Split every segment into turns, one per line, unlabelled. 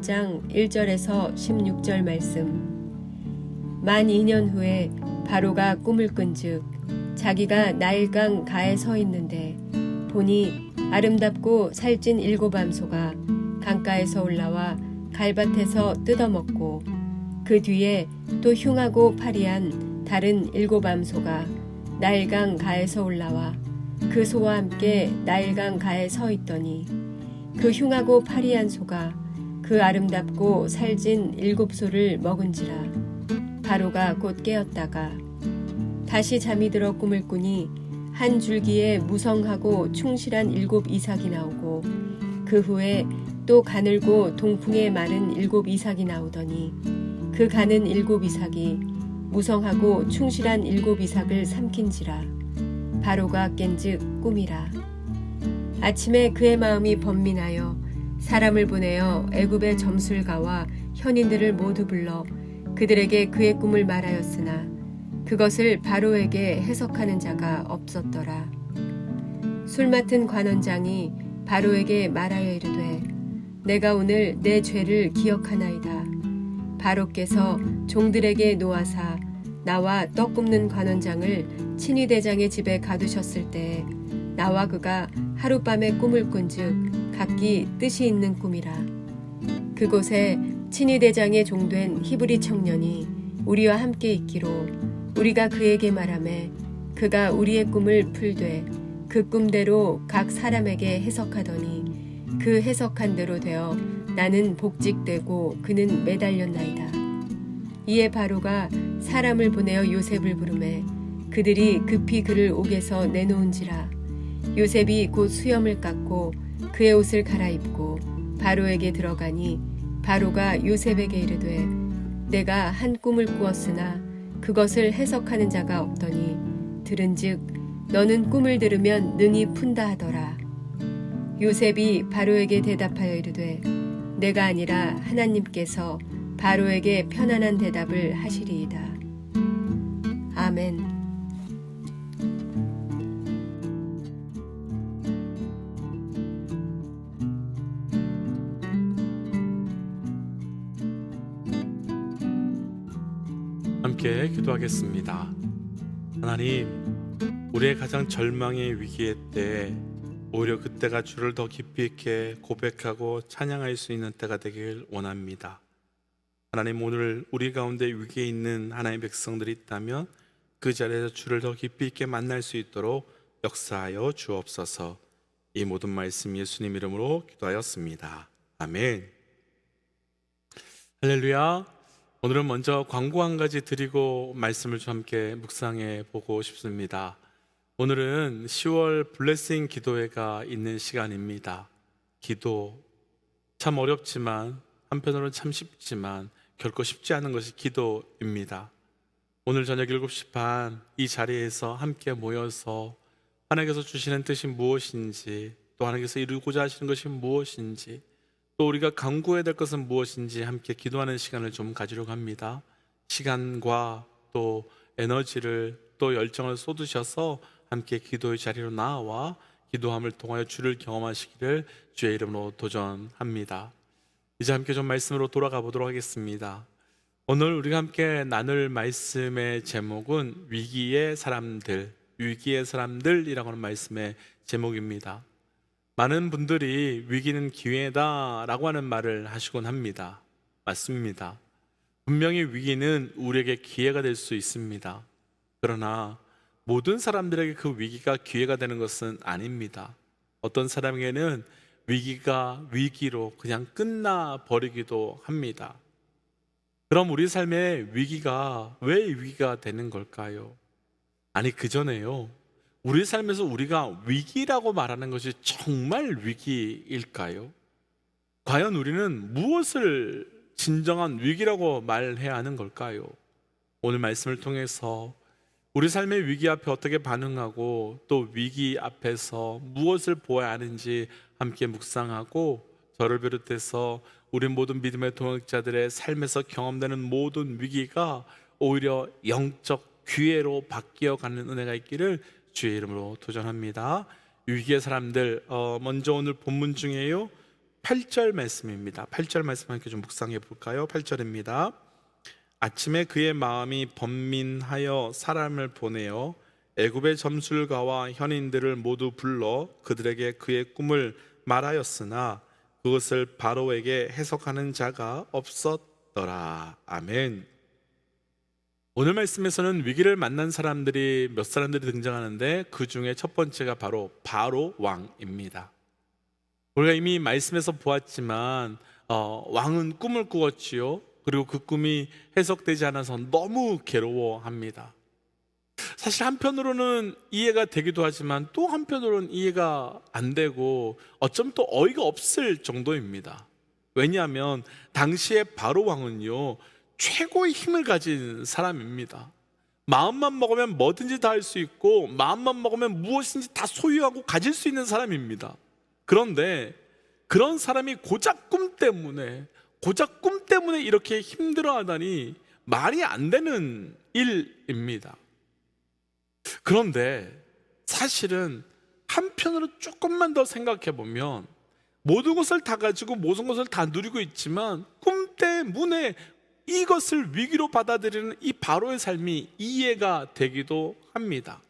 창세기 41장 1절에서 16절 말씀. 만 2년 후에 바로가 꿈을 꾼즉 자기가 나일강 가에 서 있는데 보니 아름답고 살찐 일곱 암소가 강가에서 올라와 갈밭에서 뜯어먹고 그 뒤에 또 흉하고 파리한 다른 일곱 암소가 나일강 가에서 올라와 그 소와 함께 나일강 가에 서 있더니 그 흉하고 파리한 소가 그 아름답고 살찐 일곱 소를 먹은지라. 바로가 곧 깨었다가 다시 잠이 들어 꿈을 꾸니 한 줄기에 무성하고 충실한 일곱 이삭이 나오고 그 후에 또 가늘고 동풍에 마른 일곱 이삭이 나오더니 그 가는 일곱 이삭이 무성하고 충실한 일곱 이삭을 삼킨지라. 바로가 깬즉 꿈이라. 아침에 그의 마음이 번민하여 사람을 보내어 애굽의 점술가와 현인들을 모두 불러 그들에게 그의 꿈을 말하였으나 그것을 바로에게 해석하는 자가 없었더라. 술 맡은 관원장이 바로에게 말하여 이르되 내가 오늘 내 죄를 기억하나이다. 바로께서 종들에게 놓아사 나와 떡 굽는 관원장을 친위 대장의 집에 가두셨을 때 나와 그가 하룻밤에 꿈을 꾼즉 각기 뜻이 있는 꿈이라. 그곳에 친위 대장의 종된 히브리 청년이 우리와 함께 있기로 우리가 그에게 말하매 그가 우리의 꿈을 풀되 그 꿈대로 각 사람에게 해석하더니 그 해석한 대로 되어 나는 복직되고 그는 매달렸나이다. 이에 바로가 사람을 보내어 요셉을 부르매 그들이 급히 그를 옥에서 내놓은지라 요셉이 곧 수염을 깎고 그의 옷을 갈아입고 바로에게 들어가니 바로가 요셉에게 이르되 내가 한 꿈을 꾸었으나 그것을 해석하는 자가 없더니 들은즉 너는 꿈을 들으면 능히 푼다 하더라. 요셉이 바로에게 대답하여 이르되 내가 아니라 하나님께서 바로에게 편안한 대답을 하시리이다. 아멘
함께 기도하겠습니다. 하나님, 우리의 가장 절망의 위기의 때 오히려 그때가 주를 더 깊이 있게 고백하고 찬양할 수 있는 때가 되길 원합니다. 하나님 오늘 우리 가운데 위기에 있는 하나님의 백성들이 있다면 그 자리에서 주를 더 깊이 있게 만날 수 있도록 역사하여 주옵소서. 이 모든 말씀 예수님 이름으로 기도하였습니다. 아멘. 할렐루야. 오늘은 먼저 광고 한 가지 드리고 말씀을 좀 함께 묵상해 보고 싶습니다. 오늘은 10월 블레싱 기도회가 있는 시간입니다. 기도 참 어렵지만 한편으로는 참 쉽지만 결코 쉽지 않은 것이 기도입니다. 오늘 저녁 7시 반 이 자리에서 함께 모여서 하나님께서 주시는 뜻이 무엇인지 또 하나님께서 이루고자 하시는 것이 무엇인지 또 우리가 강구해야 될 것은 무엇인지 함께 기도하는 시간을 좀 가지려고 합니다. 시간과 또 에너지를 또 열정을 쏟으셔서 함께 기도의 자리로 나와 기도함을 통하여 주를 경험하시기를 주의 이름으로 도전합니다. 이제 함께 좀 말씀으로 돌아가 보도록 하겠습니다. 오늘 우리가 함께 나눌 말씀의 제목은 위기의 사람들, 위기의 사람들이라고 하는 말씀의 제목입니다. 많은 분들이 위기는 기회다라고 하는 말을 하시곤 합니다. 맞습니다. 분명히 위기는 우리에게 기회가 될 수 있습니다. 그러나 모든 사람들에게 그 위기가 기회가 되는 것은 아닙니다. 어떤 사람에게는 위기가 위기로 그냥 끝나 버리기도 합니다. 그럼 우리 삶의 위기가 왜 위기가 되는 걸까요? 아니, 그 전에요. 우리 삶에서 우리가 위기라고 말하는 것이 정말 위기일까요? 과연 우리는 무엇을 진정한 위기라고 말해야 하는 걸까요? 오늘 말씀을 통해서 우리 삶의 위기 앞에 어떻게 반응하고 또 위기 앞에서 무엇을 보아야 하는지 함께 묵상하고 저를 비롯해서 우리 모든 믿음의 동역자들의 삶에서 경험되는 모든 위기가 오히려 영적 기회로 바뀌어 가는 은혜가 있기를 주의 이름으로 도전합니다. 위기의 사람들 어, 먼저 오늘 본문 중에요. 8절 말씀입니다. 8절 말씀 함께 좀 묵상해 볼까요? 8절입니다. 아침에 그의 마음이 번민하여 사람을 보내어 애굽의 점술가와 현인들을 모두 불러 그들에게 그의 꿈을 말하였으나 그것을 바로에게 해석하는 자가 없었더라. 아멘. 오늘 말씀에서는 위기를 만난 사람들이 몇 사람들이 등장하는데 그 중에 첫 번째가 바로 바로 왕입니다. 우리가 이미 말씀에서 보았지만 어, 왕은 꿈을 꾸었지요. 그리고 그 꿈이 해석되지 않아서 너무 괴로워합니다. 사실 한편으로는 이해가 되기도 하지만 또 한편으로는 이해가 안 되고 어쩜 또 어이가 없을 정도입니다. 왜냐하면 당시에 바로 왕은요 최고의 힘을 가진 사람입니다. 마음만 먹으면 뭐든지 다 할 수 있고 마음만 먹으면 무엇인지 다 소유하고 가질 수 있는 사람입니다. 그런데 그런 사람이 고작 꿈 때문에 고작 꿈 때문에 이렇게 힘들어하다니 말이 안 되는 일입니다. 그런데 사실은 한편으로 조금만 더 생각해 보면 모든 것을 다 가지고 모든 것을 다 누리고 있지만 꿈 때문에 이것을 위기로 받아들이는 이 바로의 삶이 이해가 되기도 합니다.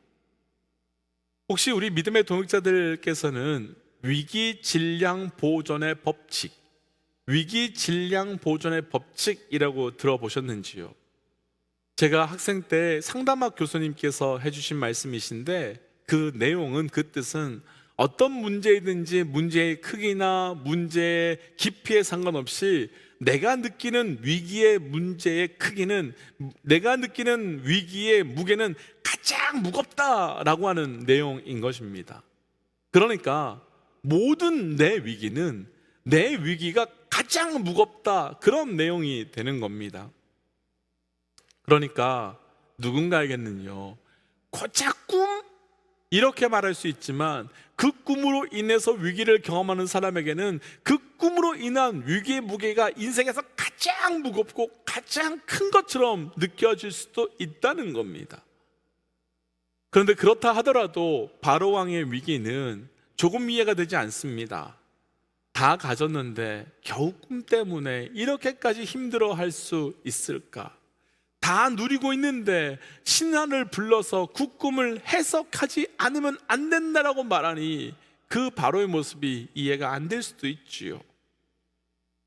혹시 우리 믿음의 동역자들께서는 위기 질량 보존의 법칙, 위기 질량 보존의 법칙이라고 들어보셨는지요? 제가 학생 때 상담학 교수님께서 해주신 말씀이신데 그 내용은 그 뜻은 어떤 문제이든지 문제의 크기나 문제의 깊이에 상관없이 내가 느끼는 위기의 문제의 크기는 내가 느끼는 위기의 무게는 가장 무겁다라고 하는 내용인 것입니다. 그러니까 모든 내 위기는 내 위기가 가장 무겁다 그런 내용이 되는 겁니다. 그러니까 누군가에게는요 고작 꿈 이렇게 말할 수 있지만 그 꿈으로 인해서 위기를 경험하는 사람에게는 그 꿈으로 인한 위기의 무게가 인생에서 가장 무겁고 가장 큰 것처럼 느껴질 수도 있다는 겁니다. 그런데 그렇다 하더라도 바로 왕의 위기는 조금 이해가 되지 않습니다. 다 가졌는데 겨우 꿈 때문에 이렇게까지 힘들어 할 수 있을까? 다 누리고 있는데 신하를 불러서 그 꿈을 해석하지 않으면 안 된다라고 말하니 그 바로의 모습이 이해가 안 될 수도 있지요.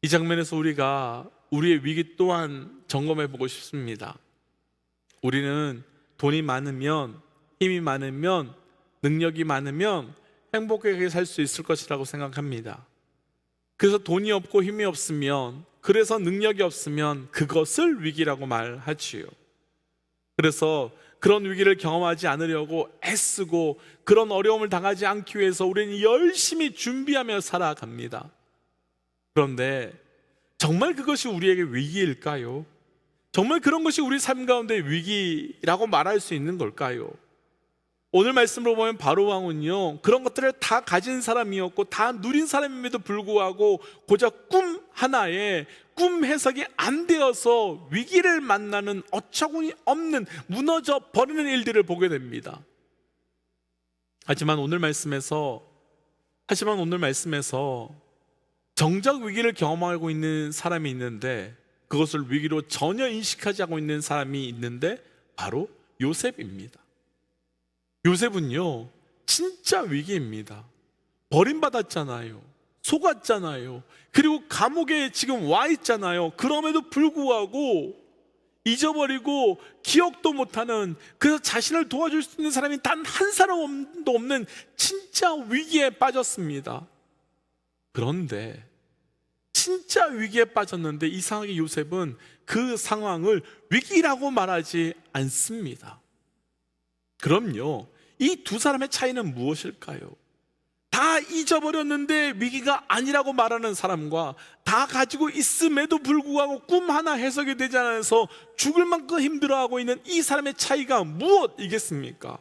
이 장면에서 우리가 우리의 위기 또한 점검해 보고 싶습니다. 우리는 돈이 많으면 힘이 많으면 능력이 많으면 행복하게 살 수 있을 것이라고 생각합니다. 그래서 돈이 없고 힘이 없으면 그래서 능력이 없으면 그것을 위기라고 말하지요. 그래서 그런 위기를 경험하지 않으려고 애쓰고 그런 어려움을 당하지 않기 위해서 우리는 열심히 준비하며 살아갑니다. 그런데 정말 그것이 우리에게 위기일까요? 정말 그런 것이 우리 삶 가운데 위기라고 말할 수 있는 걸까요? 오늘 말씀으로 보면 바로 왕은요 그런 것들을 다 가진 사람이었고 다 누린 사람임에도 불구하고 고작 꿈 하나에 꿈 해석이 안 되어서 위기를 만나는 어처구니 없는 무너져 버리는 일들을 보게 됩니다. 하지만 오늘 말씀에서 하지만 오늘 말씀에서 정작 위기를 경험하고 있는 사람이 있는데 그것을 위기로 전혀 인식하지 않고 있는 사람이 있는데 바로 요셉입니다. 요셉은요, 진짜 위기입니다. 버림받았잖아요. 속았잖아요. 그리고 감옥에 지금 와 있잖아요. 그럼에도 불구하고 잊어버리고 기억도 못하는 그래서 자신을 도와줄 수 있는 사람이 단 한 사람도 없는 진짜 위기에 빠졌습니다. 그런데 진짜 위기에 빠졌는데 이상하게 요셉은 그 상황을 위기라고 말하지 않습니다. 그럼요. 이 두 사람의 차이는 무엇일까요? 다 잊어버렸는데 위기가 아니라고 말하는 사람과 다 가지고 있음에도 불구하고 꿈 하나 해석이 되지 않아서 죽을 만큼 힘들어하고 있는 이 사람의 차이가 무엇이겠습니까?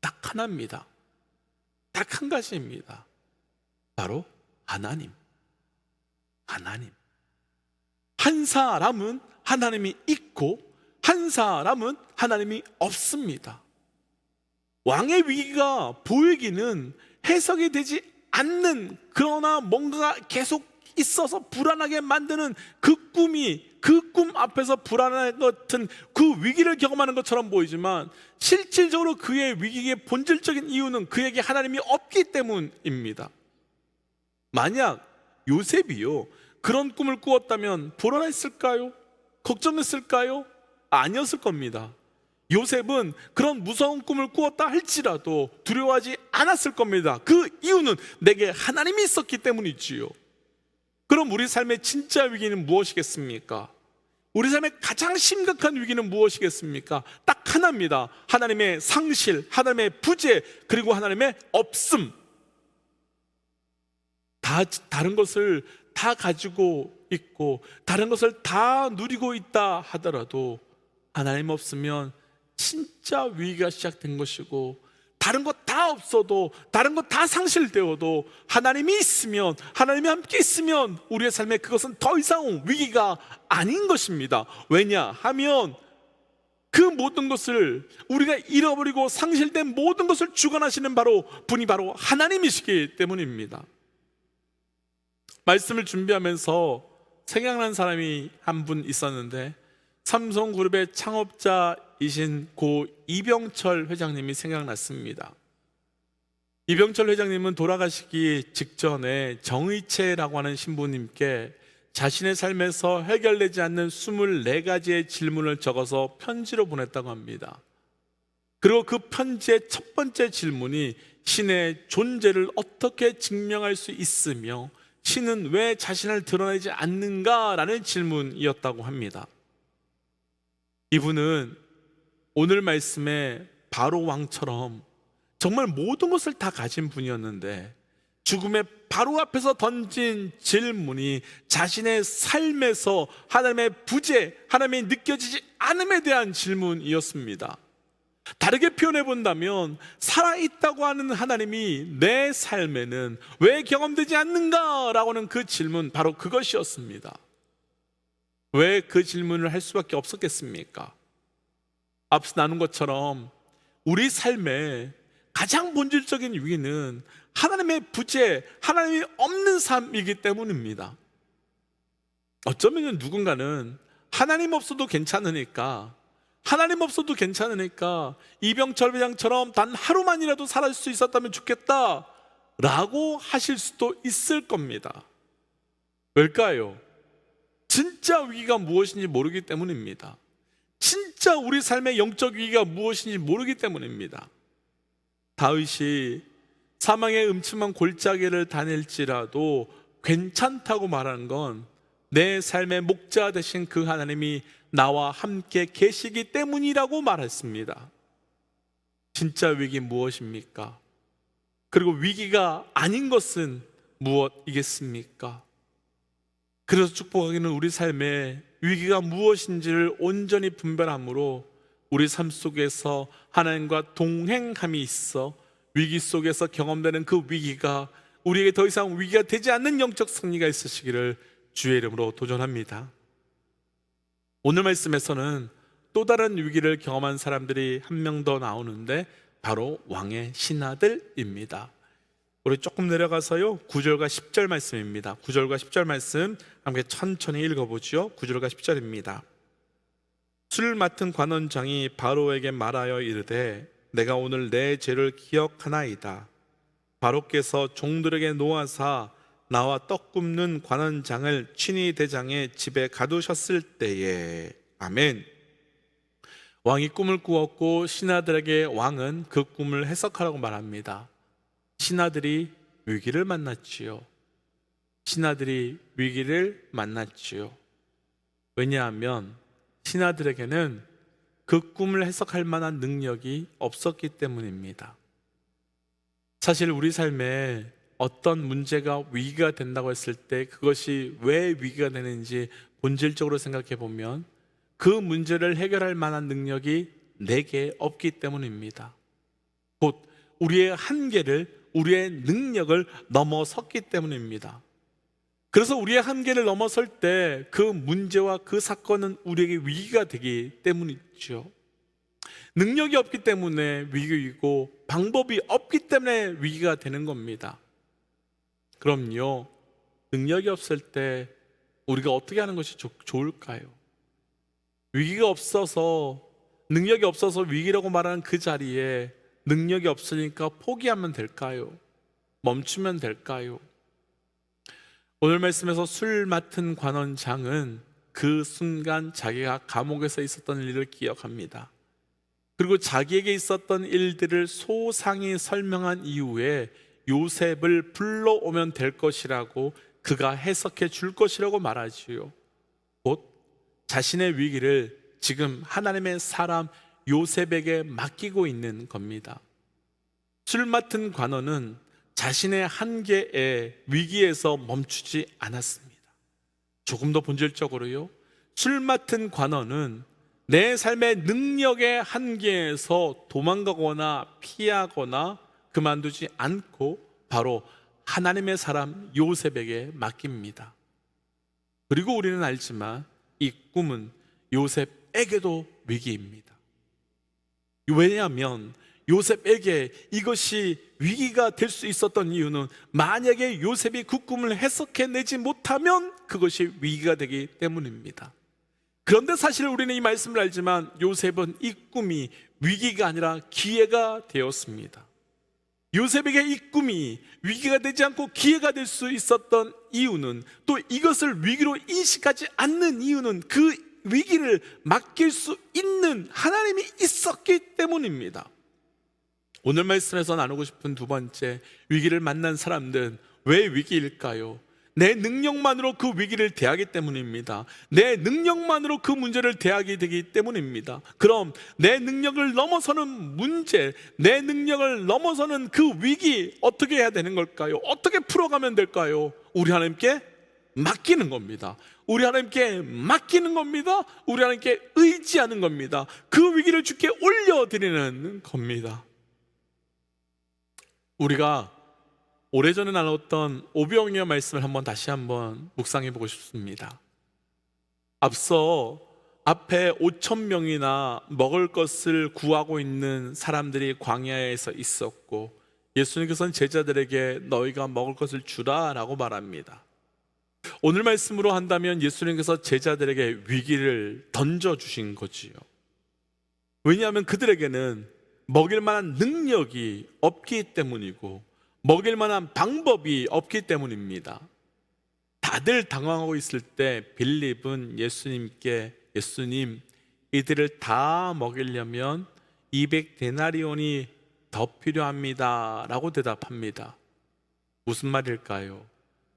딱 하나입니다. 딱 한 가지입니다. 바로 하나님. 하나님. 한 사람은 하나님이 있고 한 사람은 하나님이 없습니다. 왕의 위기가 보이기는 해석이 되지 않는 그러나 뭔가가 계속 있어서 불안하게 만드는 그 꿈이 그 꿈 앞에서 불안한 같은 그 위기를 경험하는 것처럼 보이지만 실질적으로 그의 위기의 본질적인 이유는 그에게 하나님이 없기 때문입니다. 만약 요셉이요 그런 꿈을 꾸었다면 불안했을까요? 걱정했을까요? 아니었을 겁니다. 요셉은 그런 무서운 꿈을 꾸었다 할지라도 두려워하지 않았을 겁니다. 그 이유는 내게 하나님이 있었기 때문이지요. 그럼 우리 삶의 진짜 위기는 무엇이겠습니까? 우리 삶의 가장 심각한 위기는 무엇이겠습니까? 딱 하나입니다. 하나님의 상실, 하나님의 부재, 그리고 하나님의 없음. 다 다른 것을 다 가지고 있고 다른 것을 다 누리고 있다 하더라도 하나님 없으면 진짜 위기가 시작된 것이고 다른 것 다 없어도 다른 것 다 상실되어도 하나님이 있으면 하나님이 함께 있으면 우리의 삶에 그것은 더 이상 위기가 아닌 것입니다. 왜냐하면 그 모든 것을 우리가 잃어버리고 상실된 모든 것을 주관하시는 바로 분이 바로 하나님이시기 때문입니다. 말씀을 준비하면서 생각난 사람이 한 분 있었는데 삼성그룹의 창업자이신 고 이병철 회장님이 생각났습니다. 이병철 회장님은 돌아가시기 직전에 정의채라고 하는 신부님께 자신의 삶에서 해결되지 않는 24가지의 질문을 적어서 편지로 보냈다고 합니다. 그리고 그 편지의 첫 번째 질문이 신의 존재를 어떻게 증명할 수 있으며 신은 왜 자신을 드러내지 않는가라는 질문이었다고 합니다. 이분은 오늘 말씀에 바로 왕처럼 정말 모든 것을 다 가진 분이었는데 죽음의 바로 앞에서 던진 질문이 자신의 삶에서 하나님의 부재, 하나님의 느껴지지 않음에 대한 질문이었습니다. 다르게 표현해 본다면 살아있다고 하는 하나님이 내 삶에는 왜 경험되지 않는가라고 하는 그 질문 바로 그것이었습니다. 왜 그 질문을 할 수밖에 없었겠습니까? 앞서 나눈 것처럼 우리 삶에 가장 본질적인 위기는 하나님의 부재, 하나님이 없는 삶이기 때문입니다. 어쩌면 누군가는 하나님 없어도 괜찮으니까 하나님 없어도 괜찮으니까 이병철 회장처럼 단 하루만이라도 살아줄 수 있었다면 좋겠다 라고 하실 수도 있을 겁니다. 왜일까요? 진짜 위기가 무엇인지 모르기 때문입니다. 진짜 우리 삶의 영적 위기가 무엇인지 모르기 때문입니다. 다윗이 사망의 음침한 골짜기를 다닐지라도 괜찮다고 말하는 건 내 삶의 목자 되신 그 하나님이 나와 함께 계시기 때문이라고 말했습니다. 진짜 위기 무엇입니까? 그리고 위기가 아닌 것은 무엇이겠습니까? 그래서 축복하기는 우리 삶에 위기가 무엇인지를 온전히 분별함으로 우리 삶 속에서 하나님과 동행함이 있어 위기 속에서 경험되는 그 위기가 우리에게 더 이상 위기가 되지 않는 영적 승리가 있으시기를 주의 이름으로 도전합니다. 오늘 말씀에서는 또 다른 위기를 경험한 사람들이 한 명 더 나오는데 바로 왕의 신하들입니다. 우리 조금 내려가서요. 9절과 10절 말씀입니다. 9절과 10절 말씀 함께 천천히 읽어보죠. 9절과 10절입니다. 술 맡은 관원장이 바로에게 말하여 이르되 내가 오늘 내 죄를 기억하나이다. 바로께서 종들에게 놓아사 나와 떡 굽는 관원장을 친위 대장의 집에 가두셨을 때에 아멘. 왕이 꿈을 꾸었고 신하들에게 왕은 그 꿈을 해석하라고 말합니다. 신하들이 위기를 만났지요. 신하들이 위기를 만났지요. 왜냐하면 신하들에게는 그 꿈을 해석할 만한 능력이 없었기 때문입니다. 사실 우리 삶에 어떤 문제가 위기가 된다고 했을 때 그것이 왜 위기가 되는지 본질적으로 생각해 보면 그 문제를 해결할 만한 능력이 내게 없기 때문입니다. 곧 우리의 한계를 우리의 능력을 넘어섰기 때문입니다. 그래서 우리의 한계를 넘어설 때 그 문제와 그 사건은 우리에게 위기가 되기 때문이죠. 능력이 없기 때문에 위기이고 방법이 없기 때문에 위기가 되는 겁니다. 그럼요. 능력이 없을 때 우리가 어떻게 하는 것이 좋, 좋을까요? 위기가 없어서 능력이 없어서 위기라고 말하는 그 자리에 능력이 없으니까 포기하면 될까요? 멈추면 될까요? 오늘 말씀에서 술 맡은 관원장은 그 순간 자기가 감옥에서 있었던 일을 기억합니다. 그리고 자기에게 있었던 일들을 소상히 설명한 이후에 요셉을 불러오면 될 것이라고 그가 해석해 줄 것이라고 말하지요. 곧 자신의 위기를 지금 하나님의 사람 요셉에게 맡기고 있는 겁니다. 술 맡은 관원은 자신의 한계에 위기에서 멈추지 않았습니다. 조금 더 본질적으로요. 술 맡은 관원은 내 삶의 능력의 한계에서 도망가거나 피하거나 그만두지 않고 바로 하나님의 사람 요셉에게 맡깁니다. 그리고 우리는 알지만 이 꿈은 요셉에게도 위기입니다. 왜냐하면 요셉에게 이것이 위기가 될 수 있었던 이유는 만약에 요셉이 그 꿈을 해석해내지 못하면 그것이 위기가 되기 때문입니다. 그런데 사실 우리는 이 말씀을 알지만 요셉은 이 꿈이 위기가 아니라 기회가 되었습니다. 요셉에게 이 꿈이 위기가 되지 않고 기회가 될 수 있었던 이유는 또 이것을 위기로 인식하지 않는 이유는 그 위기를 맡길 수 있는 하나님이 있었기 때문입니다. 오늘 말씀에서 나누고 싶은 두 번째 위기를 만난 사람들은 왜 위기일까요? 내 능력만으로 그 위기를 대하기 때문입니다. 내 능력만으로 그 문제를 대하게 되기 때문입니다. 그럼 내 능력을 넘어서는 문제, 내 능력을 넘어서는 그 위기 어떻게 해야 되는 걸까요? 어떻게 풀어가면 될까요? 우리 하나님께 맡기는 겁니다. 우리 하나님께 맡기는 겁니다. 우리 하나님께 의지하는 겁니다. 그 위기를 주께 올려드리는 겁니다. 우리가 오래전에 나눴던 오병이어 말씀을 한번 다시 한번 묵상해 보고 싶습니다. 앞서 앞에 5천 명이나 먹을 것을 구하고 있는 사람들이 광야에서 있었고 예수님께서는 제자들에게 너희가 먹을 것을 주라라고 말합니다. 오늘 말씀으로 한다면 예수님께서 제자들에게 위기를 던져 주신 거지요. 왜냐하면 그들에게는 먹일 만한 능력이 없기 때문이고 먹일 만한 방법이 없기 때문입니다. 다들 당황하고 있을 때 빌립은 예수님께 예수님 이들을 다 먹이려면 200데나리온이 더 필요합니다라고 대답합니다. 무슨 말일까요?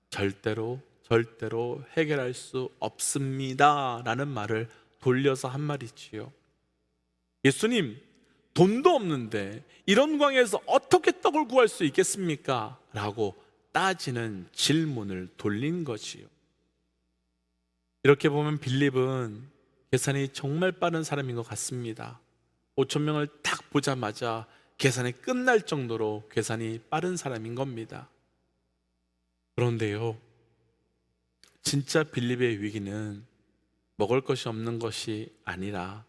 절대로 절대로 해결할 수 없습니다 라는 말을 돌려서 한 말이지요. 예수님 돈도 없는데 이런 광야에서 어떻게 떡을 구할 수 있겠습니까? 라고 따지는 질문을 돌린 거지요. 이렇게 보면 빌립은 계산이 정말 빠른 사람인 것 같습니다. 5천 명을 딱 보자마자 계산이 끝날 정도로 계산이 빠른 사람인 겁니다. 그런데요, 진짜 빌립의 위기는 먹을 것이 없는 것이 아니라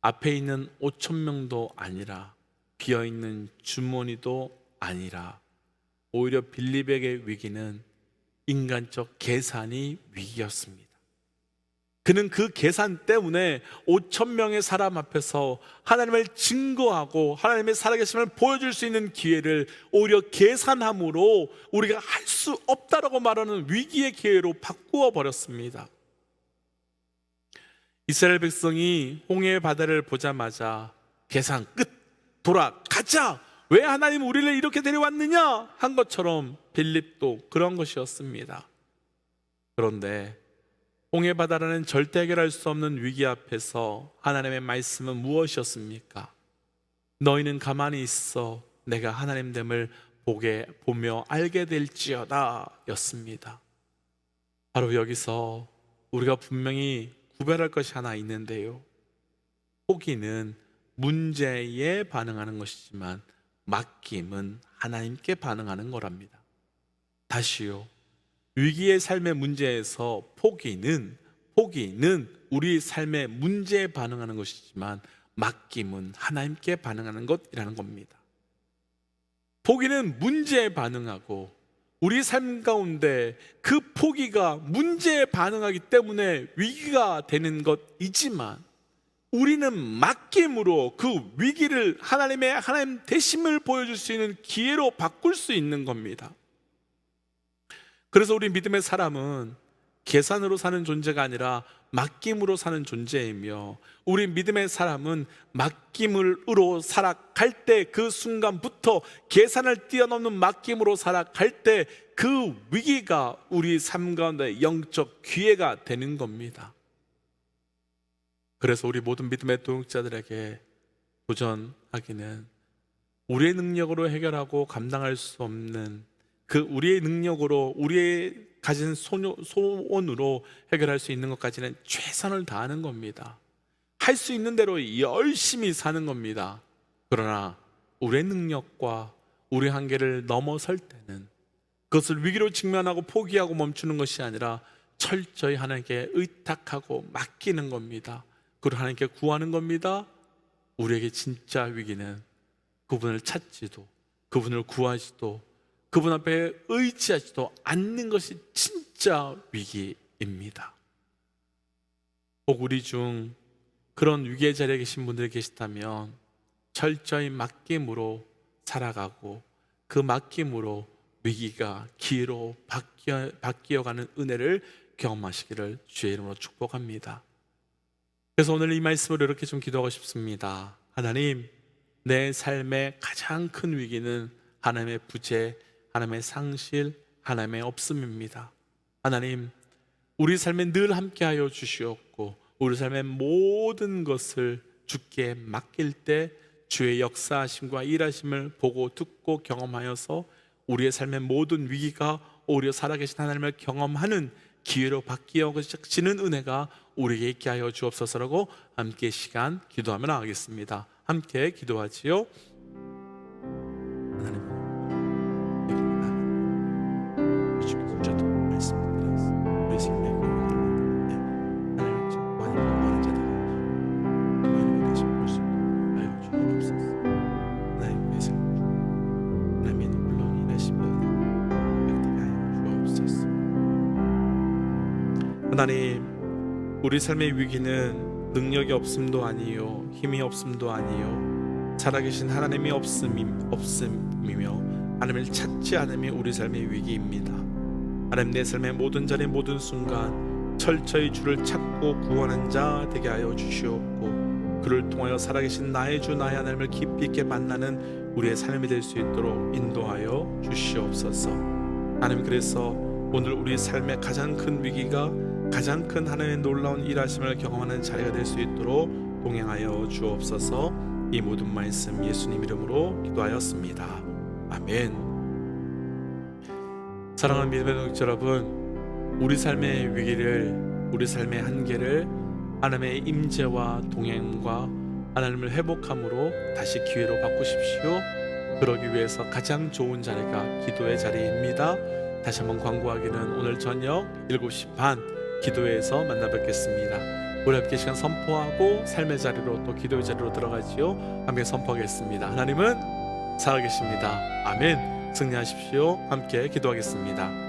앞에 있는 5천 명도 아니라 비어 있는 주머니도 아니라 오히려 빌립에게 위기는 인간적 계산이 위기였습니다. 그는 그 계산 때문에 5천 명의 사람 앞에서 하나님을 증거하고 하나님의 살아계심을 보여줄 수 있는 기회를 오히려 계산함으로 우리가 할 수 없다라고 말하는 위기의 기회로 바꾸어 버렸습니다. 이스라엘 백성이 홍해의 바다를 보자마자 계산 끝 돌아가자 왜 하나님 우리를 이렇게 데려왔느냐 한 것처럼 빌립도 그런 것이었습니다. 그런데 홍해 바다라는 절대 해결할 수 없는 위기 앞에서 하나님의 말씀은 무엇이었습니까? 너희는 가만히 있어 내가 하나님 됨을 보게 보며 알게 될지어다였습니다. 바로 여기서 우리가 분명히 구별할 것이 하나 있는데요. 포기는 문제에 반응하는 것이지만 맡김은 하나님께 반응하는 거랍니다. 다시요. 위기의 삶의 문제에서 포기는 포기는 우리 삶의 문제에 반응하는 것이지만 맡김은 하나님께 반응하는 것이라는 겁니다. 포기는 문제에 반응하고 우리 삶 가운데 그 포기가 문제에 반응하기 때문에 위기가 되는 것이지만 우리는 맡김으로 그 위기를 하나님의 하나님 대심을 보여줄 수 있는 기회로 바꿀 수 있는 겁니다. 그래서 우리 믿음의 사람은 계산으로 사는 존재가 아니라 맡김으로 사는 존재이며 우리 믿음의 사람은 맡김으로 살아갈 때 그 순간부터 계산을 뛰어넘는 맡김으로 살아갈 때 그 위기가 우리 삶 가운데 영적 기회가 되는 겁니다. 그래서 우리 모든 믿음의 동역자들에게 도전하기는 우리의 능력으로 해결하고 감당할 수 없는 그 우리의 능력으로 우리의 가진 소원으로 해결할 수 있는 것까지는 최선을 다하는 겁니다. 할 수 있는 대로 열심히 사는 겁니다. 그러나 우리의 능력과 우리 한계를 넘어설 때는 그것을 위기로 직면하고 포기하고 멈추는 것이 아니라 철저히 하나님께 의탁하고 맡기는 겁니다. 그리고 하나님께 구하는 겁니다. 우리에게 진짜 위기는 그분을 찾지도 그분을 구하지도 그분 앞에 의지하지도 않는 것이 진짜 위기입니다. 혹 우리 중 그런 위기의 자리에 계신 분들이 계시다면 철저히 맡김으로 살아가고 그 맡김으로 위기가 기회로 바뀌어, 바뀌어가는 은혜를 경험하시기를 주의 이름으로 축복합니다. 그래서 오늘 이 말씀으로 이렇게 좀 기도하고 싶습니다. 하나님, 내 삶의 가장 큰 위기는 하나님의 부재, 하나님의 상실, 하나님의 없음입니다. 하나님, 우리 삶에 늘 함께하여 주시옵고 우리 삶의 모든 것을 주께 맡길 때 주의 역사하심과 일하심을 보고 듣고 경험하여서 우리의 삶의 모든 위기가 오히려 살아계신 하나님을 경험하는 기회로 바뀌어지는 은혜가 우리에게 있게 하여 주옵소서라고 함께 시간 기도하며 나가겠습니다. 함께 기도하지요. 하나님, 우리 삶의 위기는 능력이 없음도 아니요, 힘이 없음도 아니요, 살아계신 하나님이 없음이 없음이며 하나님을 찾지 않음이 우리 삶의 위기입니다. 하나님 내 삶의 모든 자리 모든 순간 철저히 주를 찾고 구원한 자 되게 하여 주시옵고 그를 통하여 살아계신 나의 주 나의 하나님을 깊이 있게 만나는 우리의 삶이 될 수 있도록 인도하여 주시옵소서. 하나님 그래서 오늘 우리 삶의 가장 큰 위기가 가장 큰 하나님의 놀라운 일하심을 경험하는 자리가 될 수 있도록 동행하여 주옵소서. 이 모든 말씀 예수님 이름으로 기도하였습니다. 아멘. 사랑하는 믿음의 동지 여러분, 우리 삶의 위기를, 우리 삶의 한계를 하나님의 임재와 동행과 하나님을 회복함으로 다시 기회로 바꾸십시오. 그러기 위해서 가장 좋은 자리가 기도의 자리입니다. 다시 한번 광고하기는 오늘 저녁 7시 반 기도회에서 만나 뵙겠습니다. 우리 함께 시간 선포하고 삶의 자리로 또 기도의 자리로 들어가지요. 함께 선포하겠습니다. 하나님은 살아계십니다. 아멘. 승리하십시오. 함께 기도하겠습니다.